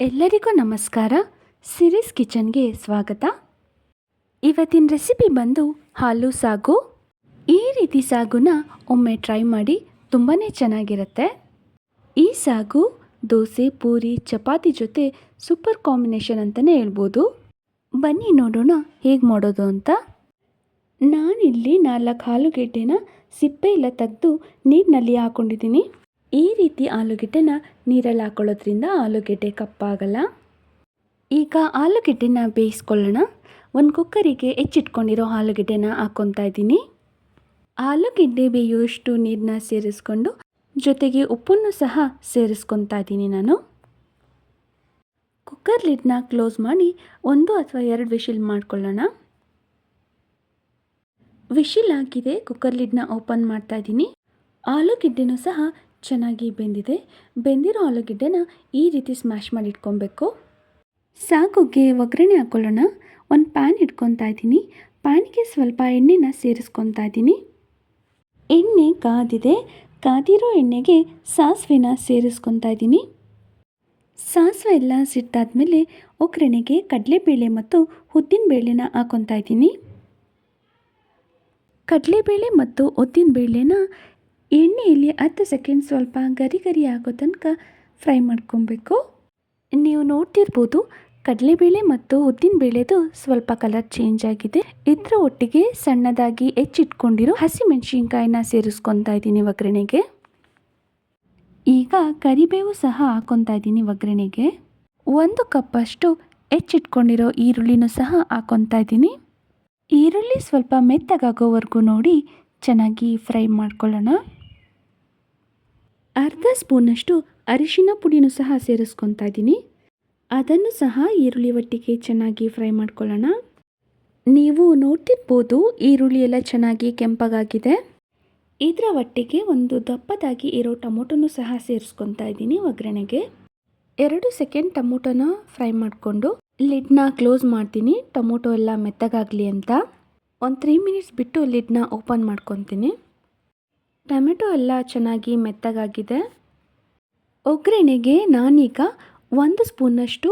ಎಲ್ಲರಿಗೂ ನಮಸ್ಕಾರ. ಸಿರೀಸ್ ಕಿಚನ್ಗೆ ಸ್ವಾಗತ. ಇವತ್ತಿನ ರೆಸಿಪಿ ಬಂದು ಹಾಲು ಸಾಗು. ಈ ರೀತಿ ಸಾಗುನ ಒಮ್ಮೆ ಟ್ರೈ ಮಾಡಿ ತುಂಬಾ ಚೆನ್ನಾಗಿರುತ್ತೆ. ಈ ಸಾಗು ದೋಸೆ, ಪೂರಿ, ಚಪಾತಿ ಜೊತೆ ಸೂಪರ್ ಕಾಂಬಿನೇಷನ್ ಅಂತಲೇ ಹೇಳ್ಬೋದು. ಬನ್ನಿ ನೋಡೋಣ ಹೇಗೆ ಮಾಡೋದು ಅಂತ. ನಾನಿಲ್ಲಿ ನಾಲ್ಕು ಆಲೂಗೆಡ್ಡೆನ ಸಿಪ್ಪೆ ಇಲ್ಲ ತೆಗೆದು ನೀರಿನಲ್ಲಿ ಹಾಕೊಂಡಿದ್ದೀನಿ. ಈ ರೀತಿ ಆಲೂಗೆಡ್ಡೆನ ನೀರಲ್ಲಿ ಹಾಕೊಳ್ಳೋದ್ರಿಂದ ಆಲೂಗೆಡ್ಡೆ ಕಪ್ಪಾಗಲ್ಲ. ಈಗ ಆಲೂಗೆಡ್ಡೆನ ಬೇಯಿಸ್ಕೊಳ್ಳೋಣ. ಒಂದು ಕುಕ್ಕರಿಗೆ ಹೆಚ್ಚಿಟ್ಕೊಂಡಿರೋ ಆಲೂಗೆಡ್ಡೆನ ಹಾಕ್ಕೊತಾ ಇದ್ದೀನಿ. ಆಲೂಗೆಡ್ಡೆ ಬೇಯುವಷ್ಟು ನೀರನ್ನ ಸೇರಿಸ್ಕೊಂಡು, ಜೊತೆಗೆ ಉಪ್ಪನ್ನು ಸಹ ಸೇರಿಸ್ಕೊತಾ ಇದ್ದೀನಿ ನಾನು. ಕುಕ್ಕರ್ ಲಿಡ್ನ ಕ್ಲೋಸ್ ಮಾಡಿ ಒಂದು ಅಥವಾ ಎರಡು ವಿಶಿಲ್ ಮಾಡ್ಕೊಳ್ಳೋಣ. ವಿಶಿಲ್ ಆಗಿದೆ ಕುಕ್ಕರ್ ಲಿಡ್ನ ಓಪನ್ ಮಾಡ್ತಾ ಇದ್ದೀನಿ. ಆಲೂಗೆಡ್ಡೆನೂ ಸಹ ಚೆನ್ನಾಗಿ ಬೆಂದಿದೆ. ಬೆಂದಿರೋ ಆಲೂಗೆಡ್ಡೆನ ಈ ರೀತಿ ಸ್ಮ್ಯಾಶ್ ಮಾಡಿ ಇಟ್ಕೊಬೇಕು. ಸಾಗುಗೆ ಒಗ್ಗರಣೆ ಹಾಕ್ಕೊಳ್ಳೋಣ ಒಂದು ಪ್ಯಾನ್ ಇಟ್ಕೊತಾ ಇದ್ದೀನಿ. ಪ್ಯಾನ್ಗೆ ಸ್ವಲ್ಪ ಎಣ್ಣೆನ ಸೇರಿಸ್ಕೊತಾ ಇದ್ದೀನಿ. ಎಣ್ಣೆ ಕಾದಿದೆ. ಕಾದಿರೋ ಎಣ್ಣೆಗೆ ಸಾಸಿವೆನ ಸೇರಿಸ್ಕೊತಾ ಇದ್ದೀನಿ. ಸಾಸಿವೆ ಎಲ್ಲ ಸಿಟ್ಟಾದ್ಮೇಲೆ ಒಗ್ಗರಣೆಗೆ ಕಡಲೆಬೇಳೆ ಮತ್ತು ಉದ್ದಿನಬೇಳೆನ ಹಾಕ್ಕೊತಾ ಇದ್ದೀನಿ. ಕಡಲೆಬೇಳೆ ಮತ್ತು ಉದ್ದಿನಬೇಳೆನ ಎಣ್ಣೆಯಲ್ಲಿ ಹತ್ತು ಸೆಕೆಂಡ್ ಸ್ವಲ್ಪ ಗರಿ ಗರಿ ಆಗೋ ತನಕ ಫ್ರೈ ಮಾಡ್ಕೊಬೇಕು. ನೀವು ನೋಡ್ತಿರ್ಬೋದು, ಕಡಲೆಬೇಳೆ ಮತ್ತು ಉದ್ದಿನಬೇಳೆದು ಸ್ವಲ್ಪ ಕಲರ್ ಚೇಂಜ್ ಆಗಿದೆ. ಇದರ ಒಟ್ಟಿಗೆ ಸಣ್ಣದಾಗಿ ಹೆಚ್ಚಿಟ್ಕೊಂಡಿರೋ ಹಸಿಮೆಣಸಿನ್ಕಾಯಿನ ಸೇರಿಸ್ಕೊತಾ ಇದ್ದೀನಿ ಒಗ್ಗರಣೆಗೆ. ಈಗ ಕರಿಬೇವು ಸಹ ಹಾಕೊತಾ ಇದ್ದೀನಿ ಒಗ್ಗರಣೆಗೆ. ಒಂದು ಕಪ್ಪಷ್ಟು ಹೆಚ್ಚಿಟ್ಕೊಂಡಿರೋ ಈರುಳ್ಳಿನೂ ಸಹ ಹಾಕೊತಾ ಇದ್ದೀನಿ. ಈರುಳ್ಳಿ ಸ್ವಲ್ಪ ಮೆತ್ತಗಾಗೋವರೆಗೂ ನೋಡಿ ಚೆನ್ನಾಗಿ ಫ್ರೈ ಮಾಡ್ಕೊಳ್ಳೋಣ. ಸ್ಪೂನಷ್ಟು ಅರಿಶಿನ ಪುಡಿನೂ ಸಹ ಸೇರಿಸ್ಕೊತಾ ಇದ್ದೀನಿ ಅದನ್ನು ಸಹ ಈರುಳ್ಳಿ ಒಟ್ಟಿಗೆ ಚೆನ್ನಾಗಿ ಫ್ರೈ ಮಾಡ್ಕೊಳ್ಳೋಣ. ನೀವು ನೋಡ್ತಿರ್ಬೋದು ಈರುಳ್ಳಿ ಎಲ್ಲ ಚೆನ್ನಾಗಿ ಕೆಂಪಗಾಗಿದೆ. ಇದರ ಒಟ್ಟಿಗೆ ಒಂದು ದಪ್ಪದಾಗಿ ಇರೋ ಟೊಮೊಟೊನೂ ಸಹ ಸೇರಿಸ್ಕೊತಾ ಇದ್ದೀನಿ ಒಗ್ಗರಣೆಗೆ. ಎರಡು ಸೆಕೆಂಡ್ ಟೊಮೊಟೊನ ಫ್ರೈ ಮಾಡಿಕೊಂಡು ಲಿಡ್ನ ಕ್ಲೋಸ್ ಮಾಡ್ತೀನಿ. ಟೊಮೊಟೊ ಎಲ್ಲ ಮೆತ್ತಗಾಗಲಿ ಅಂತ. ಒಂದು ತ್ರೀ ಮಿನಿಟ್ಸ್ ಬಿಟ್ಟು ಲಿಡ್ನ ಓಪನ್ ಮಾಡ್ಕೊತೀನಿ. ಟೊಮೆಟೊ ಎಲ್ಲ ಚೆನ್ನಾಗಿ ಮೆತ್ತಗಾಗಿದೆ. ಒಗ್ಗರಣೆಗೆ ನಾನೀಗ ಒಂದು ಸ್ಪೂನಷ್ಟು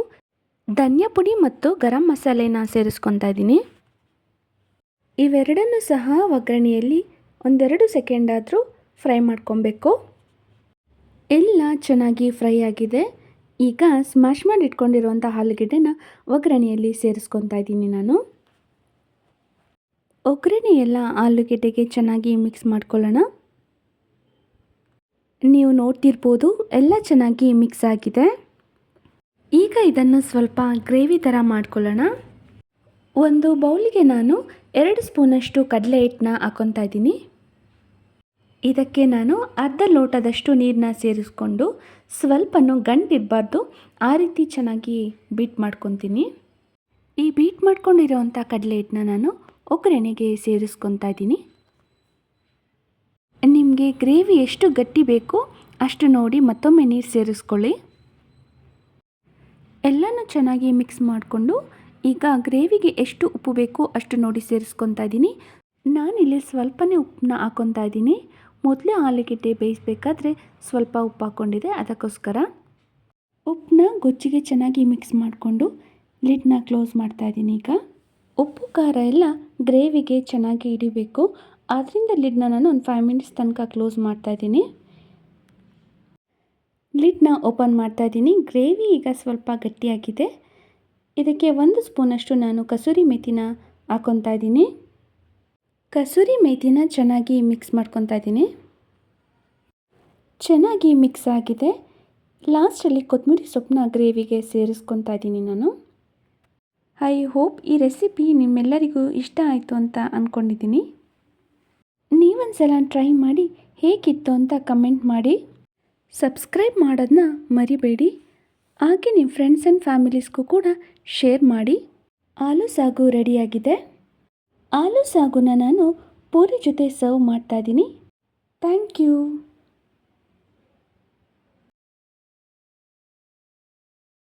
ಧನಿಯಾ ಪುಡಿ ಮತ್ತು ಗರಂ ಮಸಾಲೆನ ಸೇರಿಸ್ಕೊತಾ ಇದ್ದೀನಿ. ಇವೆರಡನ್ನು ಸಹ ಒಗ್ಗರಣೆಯಲ್ಲಿ ಒಂದೆರಡು ಸೆಕೆಂಡ್ ಆದರೂ ಫ್ರೈ ಮಾಡ್ಕೊಬೇಕು. ಎಲ್ಲ ಚೆನ್ನಾಗಿ ಫ್ರೈ ಆಗಿದೆ. ಈಗ ಸ್ಮ್ಯಾಶ್ ಮಾಡಿ ಇಟ್ಕೊಂಡಿರುವಂಥ ಆಲೂಗೆಡ್ಡೆನ ಒಗ್ಗರಣೆಯಲ್ಲಿ ಸೇರಿಸ್ಕೊತಾ ಇದ್ದೀನಿ ನಾನು. ಒಗ್ಗರಣೆ ಎಲ್ಲ ಆಲೂಗೆಡ್ಡೆಗೆ ಚೆನ್ನಾಗಿ ಮಿಕ್ಸ್ ಮಾಡ್ಕೊಳ್ಳೋಣ. ನೀವು ನೋಡ್ತಿರ್ಬೋದು, ಎಲ್ಲ ಚೆನ್ನಾಗಿ ಮಿಕ್ಸ್ ಆಗಿದೆ. ಈಗ ಇದನ್ನು ಸ್ವಲ್ಪ ಗ್ರೇವಿ ಥರ ಮಾಡ್ಕೊಳ್ಳೋಣ. ಒಂದು ಬೌಲಿಗೆ ನಾನು ಎರಡು ಸ್ಪೂನಷ್ಟು ಕಡಲೆ ಹಿಟ್ಟನ್ನ ಹಾಕ್ಕೊತಾ ಇದ್ದೀನಿ. ಇದಕ್ಕೆ ನಾನು ಅರ್ಧ ಲೋಟದಷ್ಟು ನೀರನ್ನ ಸೇರಿಸ್ಕೊಂಡು ಸ್ವಲ್ಪನೂ ಗಂಟಿರಬಾರ್ದು ಆ ರೀತಿ ಚೆನ್ನಾಗಿ ಬೀಟ್ ಮಾಡ್ಕೊತೀನಿ. ಈ ಬೀಟ್ ಮಾಡ್ಕೊಂಡಿರೋವಂಥ ಕಡಲೆ ಹಿಟ್ಟನ್ನ ನಾನು ಒಗ್ಗರಣೆಗೆ ಸೇರಿಸ್ಕೊತಾ ಇದ್ದೀನಿ. ನಿಮಗೆ ಗ್ರೇವಿ ಎಷ್ಟು ಗಟ್ಟಿ ಬೇಕು ಅಷ್ಟು ನೋಡಿ ಮತ್ತೊಮ್ಮೆ ನೀರು ಸೇರಿಸ್ಕೊಳ್ಳಿ. ಎಲ್ಲನೂ ಚೆನ್ನಾಗಿ ಮಿಕ್ಸ್ ಮಾಡಿಕೊಂಡು ಈಗ ಗ್ರೇವಿಗೆ ಎಷ್ಟು ಉಪ್ಪು ಬೇಕೋ ಅಷ್ಟು ನೋಡಿ ಸೇರಿಸ್ಕೊತಾ ಇದ್ದೀನಿ. ನಾನಿಲ್ಲಿ ಸ್ವಲ್ಪನೇ ಉಪ್ಪನ್ನ ಹಾಕ್ಕೊತಾ ಇದ್ದೀನಿ. ಮೊದಲೇ ಆಲೂಗೆಡ್ಡೆ ಬೇಯಿಸಬೇಕಾದ್ರೆ ಸ್ವಲ್ಪ ಉಪ್ಪು ಹಾಕ್ಕೊಂಡಿದೆ ಅದಕ್ಕೋಸ್ಕರ. ಉಪ್ಪನ್ನ ಗೊಜ್ಜಿಗೆ ಚೆನ್ನಾಗಿ ಮಿಕ್ಸ್ ಮಾಡಿಕೊಂಡು ಲಿಡ್ನ ಕ್ಲೋಸ್ ಮಾಡ್ತಾ ಇದ್ದೀನಿ ಈಗ. ಉಪ್ಪು ಖಾರ ಎಲ್ಲ ಗ್ರೇವಿಗೆ ಚೆನ್ನಾಗಿ ಹಿಡಿಬೇಕು. ಆದ್ದರಿಂದ ಲಿಡ್ನ ನಾನು ಒಂದು ಫೈವ್ ಮಿನಿಟ್ಸ್ ತನಕ ಕ್ಲೋಸ್ ಮಾಡ್ತಾ ಇದ್ದೀನಿ. ಲಿಡ್ನ ಓಪನ್ ಮಾಡ್ತಾ ಇದ್ದೀನಿ. ಗ್ರೇವಿ ಈಗ ಸ್ವಲ್ಪ ಗಟ್ಟಿಯಾಗಿದೆ. ಇದಕ್ಕೆ ಒಂದು ಸ್ಪೂನಷ್ಟು ನಾನು ಕಸೂರಿ ಮೇಥಿನ ಹಾಕೊತಾ ಇದ್ದೀನಿ. ಕಸೂರಿ ಮೇಥಿನ ಚೆನ್ನಾಗಿ ಮಿಕ್ಸ್ ಮಾಡ್ಕೊತಾ ಇದ್ದೀನಿ. ಚೆನ್ನಾಗಿ ಮಿಕ್ಸ್ ಆಗಿದೆ. ಲಾಸ್ಟಲ್ಲಿ ಕೊತ್ತಂಬರಿ ಸೊಪ್ಪನ್ನ ಗ್ರೇವಿಗೆ ಸೇರಿಸ್ಕೊತಾ ಇದ್ದೀನಿ ನಾನು. ಐ ಹೋಪ್ ಈ ರೆಸಿಪಿ ನಿಮ್ಮೆಲ್ಲರಿಗೂ ಇಷ್ಟ ಆಯಿತು ಅಂತ ಅಂದ್ಕೊಂಡಿದ್ದೀನಿ ನೀವೊಂದು ಸಲ ಟ್ರೈ ಮಾಡಿ ಹೇಗಿತ್ತು ಅಂತ ಕಮೆಂಟ್ ಮಾಡಿ. ಸಬ್ಸ್ಕ್ರೈಬ್ ಮಾಡೋದನ್ನ ಮರಿಬೇಡಿ. ಹಾಗೆ ನಿಮ್ಮ ಫ್ರೆಂಡ್ಸ್ ಆ್ಯಂಡ್ ಫ್ಯಾಮಿಲೀಸ್ಗೂ ಕೂಡ ಶೇರ್ ಮಾಡಿ. ಆಲೂ ಸಾಗು ರೆಡಿಯಾಗಿದೆ. ಆಲೂ ಸಾಗುನ ನಾನು ಪೂರಿ ಜೊತೆ ಸರ್ವ್ ಮಾಡ್ತಾಯಿದ್ದೀನಿ ಥ್ಯಾಂಕ್ ಯು